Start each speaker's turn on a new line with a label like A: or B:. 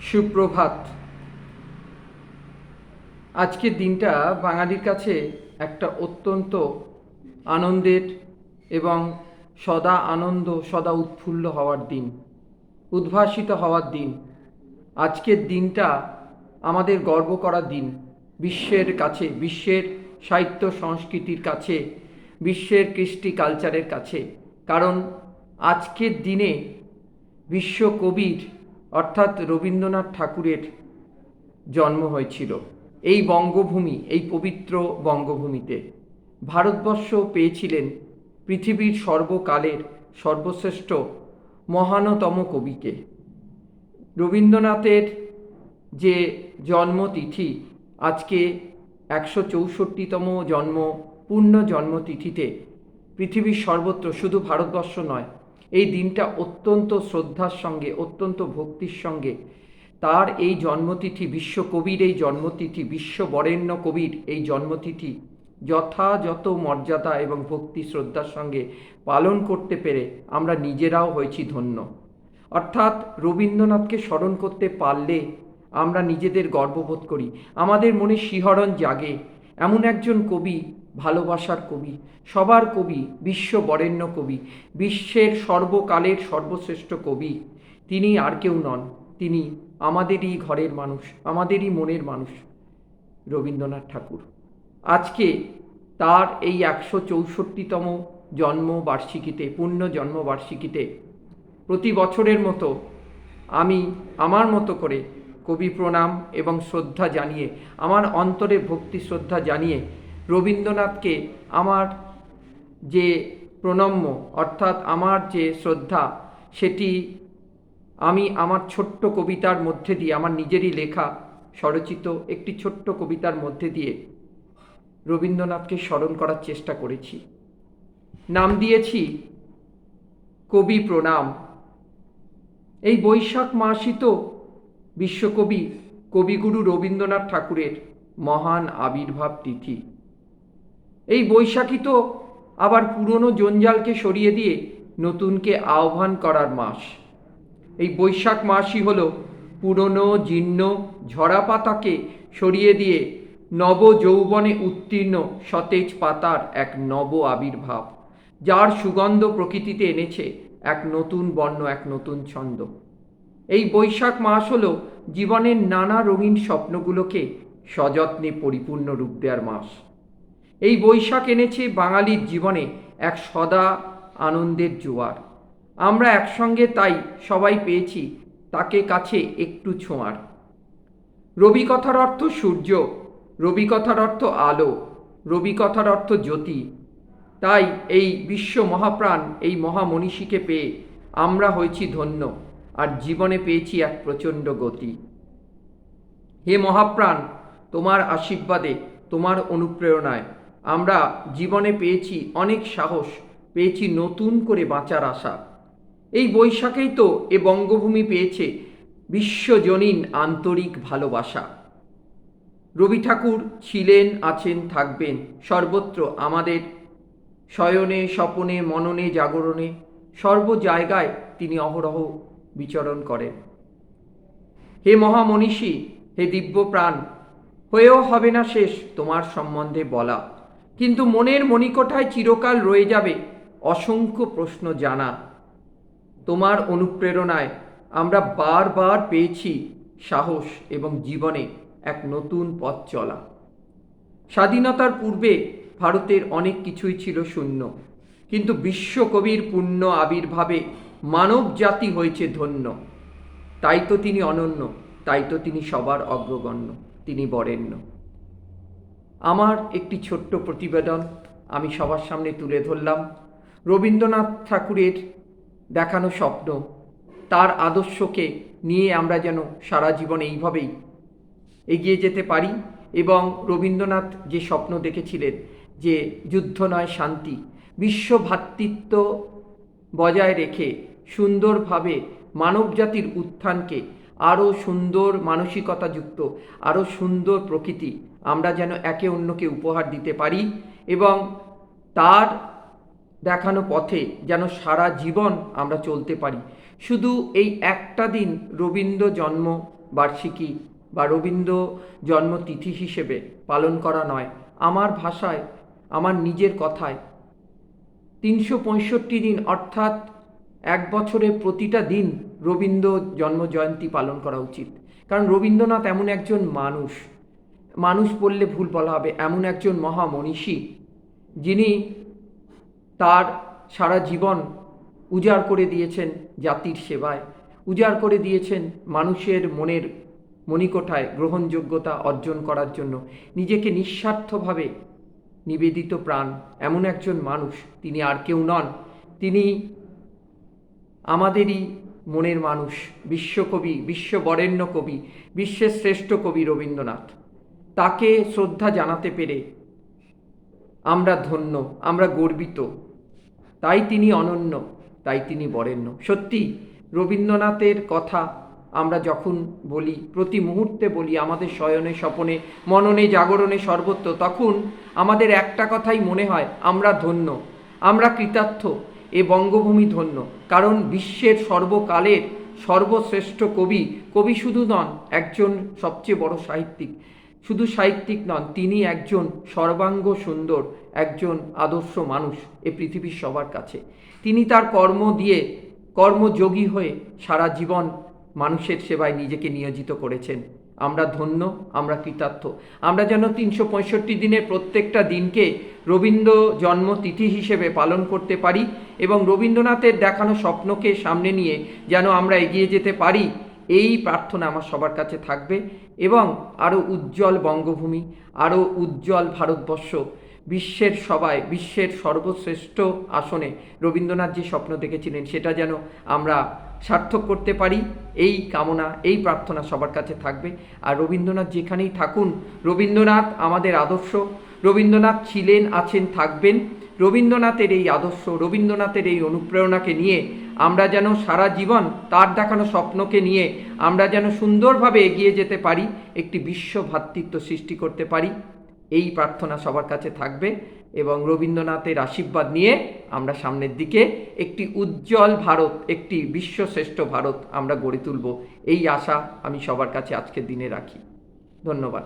A: সুপ্রভাত। আজকের দিনটা বাঙালির কাছে একটা অত্যন্ত আনন্দের এবং সদা আনন্দ, সদা উৎফুল্ল হওয়ার দিন, উদ্ভাসিত হওয়ার দিন। আজকের দিনটা আমাদের গর্ব করার দিন, বিশ্বের কাছে, বিশ্বের সাহিত্য সংস্কৃতির কাছে, বিশ্বের কৃষ্টি কালচারের কাছে। কারণ আজকের দিনে বিশ্বকবির অর্থাৎ রবীন্দ্রনাথ ঠাকুরের জন্ম হয়েছিল এই বঙ্গভূমি, এই পবিত্র বঙ্গভূমিতে। ভারতবর্ষ পেয়েছিলেন পৃথিবীর সর্বকালের সর্বশ্রেষ্ঠ মহানতম কবিকে। রবীন্দ্রনাথের যে জন্মতিথি, আজকে একশো চৌষট্টিতম জন্ম, পূর্ণ জন্মতিথিতে পৃথিবীর সর্বত্র, শুধু ভারতবর্ষ নয় এই দিনটা অত্যন্ত শ্রদ্ধার সঙ্গে, অত্যন্ত ভক্তির সঙ্গে। তার এই জন্মতিথি বিশ্বকবির এই জন্মতিথি, বিশ্ব বরেণ্য কবির এই জন্মতিথি যথাযথ মর্যাদা এবং ভক্তি শ্রদ্ধার সঙ্গে পালন করতে পেরে আমরা নিজেরাও হয়েছি ধন্য। অর্থাৎ রবীন্দ্রনাথকে স্মরণ করতে পারলে আমরা নিজেদের গর্ববোধ করি। আমাদের মনে শিহরণ জাগে। এমন একজন কবি ভালোবাসার কবি, সবার কবি, বিশ্ব বরেণ্য কবি, বিশ্বের সর্বকালের সর্বশ্রেষ্ঠ কবি। তিনি আর কেউ নন, তিনি আমাদেরই ঘরের মানুষ, আমাদেরই মনের মানুষ। রবীন্দ্রনাথ ঠাকুর। আজকে তার এই একশো চৌষট্টিতম জন্মবার্ষিকীতে, পূর্ণ জন্মবার্ষিকীতে প্রতি বছরের মতো আমি আমার মতো করে কবি প্রণাম এবং শ্রদ্ধা জানিয়ে, আমার অন্তরে ভক্তি শ্রদ্ধা জানিয়ে রবীন্দ্রনাথকে আমার যে প্রণম্য, অর্থাৎ আমার যে শ্রদ্ধা, সেটি আমি আমার ছোট্ট কবিতার মধ্যে দিয়ে, আমার নিজেরই লেখা স্বরচিত একটি ছোট্ট কবিতার মধ্যে দিয়ে রবীন্দ্রনাথকে স্মরণ করার চেষ্টা করেছি। নাম দিয়েছি কবি প্রণাম। এই বৈশাখ মাসই তো বিশ্বকবি, কবিগুরু রবীন্দ্রনাথ ঠাকুরের মহান আবির্ভাব তিথি। এই বৈশাখী তো আবার পুরনো জঞ্জালকে সরিয়ে দিয়ে নতুনকে আহ্বান করার মাস। এই বৈশাখ মাসই হলো পুরনো জীর্ণ ঝরা পাতাকে সরিয়ে দিয়ে নব যৌবনে উত্তীর্ণ সতেজ পাতার এক নব আবির্ভাব, যার সুগন্ধ প্রকৃতিতে এনেছে এক নতুন বর্ণ, এক নতুন ছন্দ। এই বৈশাখ মাস হলো জীবনের নানা রঙিন স্বপ্নগুলোকে সযত্নে পরিপূর্ণ রূপ দেওয়ার মাস। এই বৈশাখ এনেছে বাঙালির জীবনে এক সদা আনন্দের জোয়ার। আমরা একসঙ্গে তাই সবাই পেয়েছি তাকে কাছে একটু ছোঁয়ার। রবি কথার অর্থ সূর্য, রবি কথার অর্থ আলো, রবি কথার অর্থ জ্যোতি। তাই এই বিশ্ব মহাপ্রাণ, এই মহামনীষীকে পেয়ে আমরা হয়েছি ধন্য আর জীবনে পেয়েছি এক প্রচণ্ড গতি। হে মহাপ্রাণ, তোমার আশীর্বাদে, তোমার অনুপ্রেরণায় আমরা জীবনে পেয়েছি অনেক সাহস, পেয়েছি নতুন করে বাঁচার আশা। এই বৈশাখেই তো এ বঙ্গভূমি পেয়েছে বিশ্বজনীন আন্তরিক ভালোবাসা। রবি ঠাকুর ছিলেন, আছেন, থাকবেন, সর্বত্র আমাদের শয়নে, স্বপনে, মননে, জাগরণে, সর্ব জায়গায় তিনি অহরহ বিচরণ করেন। হে মহামনীষী, হে দিব্য প্রাণ হয়েও হবে না শেষ তোমার সম্বন্ধে বলা। কিন্তু মনের মণিকোঠায় চিরকাল রয়ে যাবে অসংখ্য প্রশ্ন জানা। তোমার অনুপ্রেরণায় আমরা বারবার পেয়েছি সাহস এবং জীবনে এক নতুন পথ চলা। স্বাধীনতার পূর্বে ভারতের অনেক কিছুই ছিল শূন্য, কিন্তু বিশ্বকবির পূর্ণ আবির্ভাবে মানব জাতি হয়েছে ধন্য। তাই তো তিনি অনন্য, তাই তো তিনি সবার অগ্রগণ্য, তিনি বরেণ্য। আমার একটি ছোট্ট প্রতিবেদন আমি সবার সামনে তুলে ধরলাম। রবীন্দ্রনাথ ঠাকুরের দেখানো স্বপ্ন, তার আদর্শকে নিয়ে আমরা যেন সারা জীবন এইভাবেই এগিয়ে যেতে পারি এবং রবীন্দ্রনাথ যে স্বপ্ন দেখেছিলেন যে যুদ্ধ নয়, শান্তি, বিশ্ব ভ্রাতৃত্ব বজায় রেখে সুন্দরভাবে মানবজাতির উত্থানকে আরও সুন্দর মানসিকতাযুক্ত আরও সুন্দর প্রকৃতি, আমরা যেন একে অন্যকে উপহার দিতে পারি এবং তার দেখানো পথে যেন সারা জীবন আমরা চলতে পারি। শুধু এই একটা দিন রবীন্দ্র জন্ম বার্ষিকী বা রবীন্দ্র জন্মতিথি হিসেবে পালন করা নয়, আমার ভাষায়, আমার নিজের কথায়। তিনশো পঁয়ষট্টি দিন, অর্থাৎ এক বছরে প্রতিটা দিন রবীন্দ্র জন্ম জয়ন্তী পালন করা উচিত। কারণ রবীন্দ্রনাথ এমন একজন মানুষ। মানুষ বললে ভুল বলা হবে, এমন একজন মহামনীষী যিনি তার সারা জীবন উজাড় করে দিয়েছেন জাতির সেবায়। উজাড় করে দিয়েছেন মানুষের মনের মণিকোঠায় গ্রহণযোগ্যতা অর্জন করার জন্য। নিজেকে নিঃস্বার্থভাবে নিবেদিত প্রাণ, এমন একজন মানুষ। তিনি আর কেউ নন। তিনি আমাদেরই মনের মানুষ, বিশ্বকবি, বিশ্ববরেণ্য কবি বিশ্বের শ্রেষ্ঠ কবি রবীন্দ্রনাথ। তাকে শ্রদ্ধা জানাতে পেরে আমরা ধন্য, আমরা গর্বিত। তাই তিনি অনন্য, তাই তিনি বরেণ্য। সত্যি, রবীন্দ্রনাথের কথা আমরা যখন বলি, প্রতি মুহূর্তে বলি, আমাদের শয়নে, স্বপনে, মননে, জাগরণে সর্বত্র, তখন আমাদের একটা কথাই মনে হয়, আমরা ধন্য, আমরা কৃতার্থ। এ বঙ্গভূমি ধন্য, কারণ বিশ্বের সর্বকালের সর্বশ্রেষ্ঠ কবি কবি শুধু নন, একজন সবচেয়ে বড় সাহিত্যিক। শুধু সাহিত্যিক নন, তিনি একজন সর্বাঙ্গ সুন্দর, একজন আদর্শ মানুষ এ পৃথিবীর সবার কাছে। তিনি তার কর্ম দিয়ে কর্মযোগী হয়ে সারা জীবন মানুষের সেবায় নিজেকে নিয়োজিত করেছেন। আমরা ধন্য, আমরা কৃতার্থ। আমরা যেন তিনশো পঁয়ষট্টি দিনের প্রত্যেকটা দিনকে রবীন্দ্র জন্মতিথি হিসেবে পালন করতে পারি এবং রবীন্দ্রনাথের দেখানো স্বপ্নকে সামনে নিয়ে যেন আমরা এগিয়ে যেতে পারি, এই প্রার্থনা আমার সবার কাছে থাকবে। এবং আরও উজ্জ্বল বঙ্গভূমি, আরও উজ্জ্বল ভারতবর্ষ বিশ্বের সবাই, বিশ্বের সর্বশ্রেষ্ঠ আসনে রবীন্দ্রনাথ যে স্বপ্ন দেখেছিলেন। সেটা যেন আমরা সার্থক করতে পারি, এই কামনা, এই প্রার্থনা সবার কাছে থাকবে। আর রবীন্দ্রনাথ যেখানেই থাকুন। রবীন্দ্রনাথ আমাদের আদর্শ। রবীন্দ্রনাথ ছিলেন, আছেন, থাকবেন। রবীন্দ্রনাথের এই আদর্শ, রবীন্দ্রনাথের এই অনুপ্রেরণাকে নিয়ে আমরা যেন সারা জীবন তার দেখানো স্বপ্নকে নিয়ে আমরা যেন সুন্দরভাবে এগিয়ে যেতে পারি, একটি বিশ্ব ভ্রাতৃত্ব সৃষ্টি করতে পারি। এই প্রার্থনা সবার কাছে থাকবে এবং রবীন্দ্রনাথের আশীর্বাদ নিয়ে আমরা সামনের দিকে একটি উজ্জ্বল ভারত, একটি বিশ্বশ্রেষ্ঠ ভারত আমরা গড়ে তুলব। এই আশা আমি সবার কাছে আজকের দিনে রাখি। ধন্যবাদ।